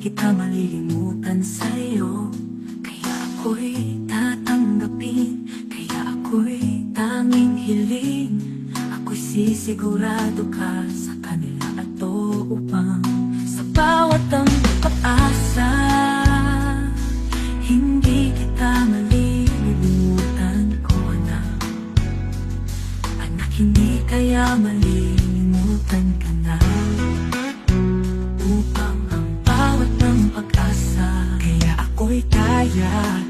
kita malilimutan sa'yo. Kaya ako'y tatanggapin Kaya ako'y tanging hiling. Ako'y sisigurado ka sa kanila at to upang Sa bawat ang pag-asa. Hindi kita malilimutan ko anak. Anak hindi kaya malilimutan ka na Kaya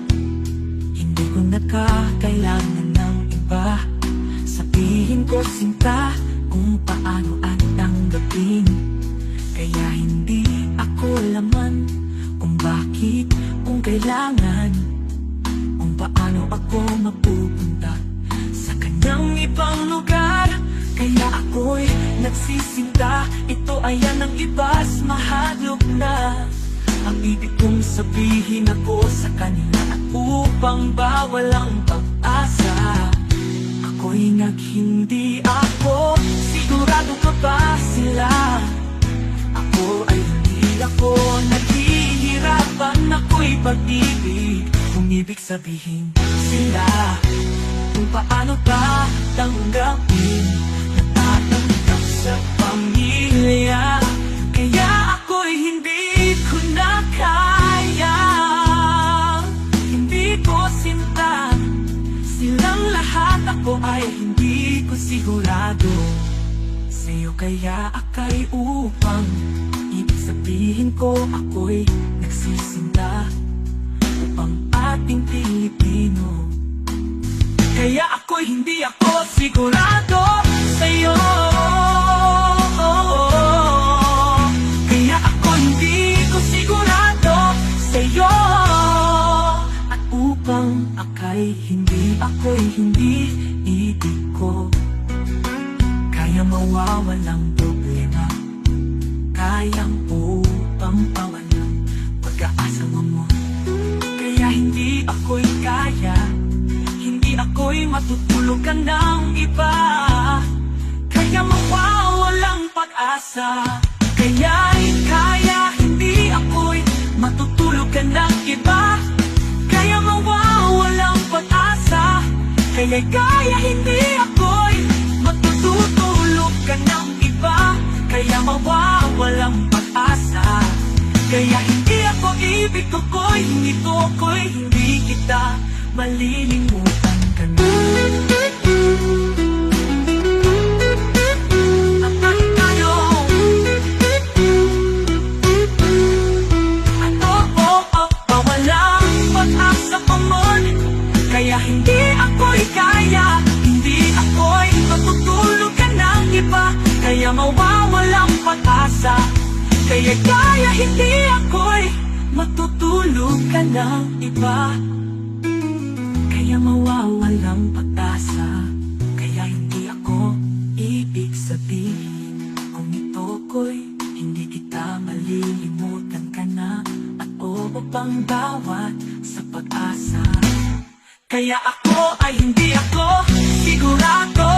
Hindi ko nakakailangan ng iba. Sabihin ko sinta Kung paano at tanggapin. Kaya hindi ako laman Kung bakit, kung kailangan Kung paano ako mapupunta Sa kanyang ibang lugar. Kaya ako'y nagsisinta. Ito ay yan ang ibas. Mahadlok na Ang ibig kong sabihin ako sa kanila At upang bawal ang pag-asa. Ako'y naghindi ako Sigurado ka ba sila? Ako ay hindi ako naghihirapan Ako'y pag-ibig. Kung ibig sabihin sila Kung paano ba tanggapin ay hindi ko sigurado. Sa'yo kaya akay upang Ibig sabihin ko ako'y nagsisinda Upang ating Pilipino Kaya ako'y hindi ako sigurado sa'yo akay hindi ako'y hindi ibig ko. Kaya mawawalang problema. Kayang upang pawalang pag-aasa mo Kaya hindi ako'y kaya. Hindi ako'y matutulugan ng iba. Kaya mawawalang pag-asa. Kaya'y kaya Hindi ako'y matutulugan ng Kaya hindi ako'y matutulog ka ng iba. Kaya mawawalang pag-asa. Kaya hindi ako ibig ko ko'y Hindi ko ko'y hindi kita malilimutan Kaya mawawalang pag-asa. Kaya kaya hindi ako'y matutulog ka ng iba. Kaya mawawalang pag-asa. Kaya hindi ako ibig sabihin. Kung ito ko'y hindi kita malilimutan ka na At oo pang bawat sa pag-asa. Kaya ako ay hindi ako sigurado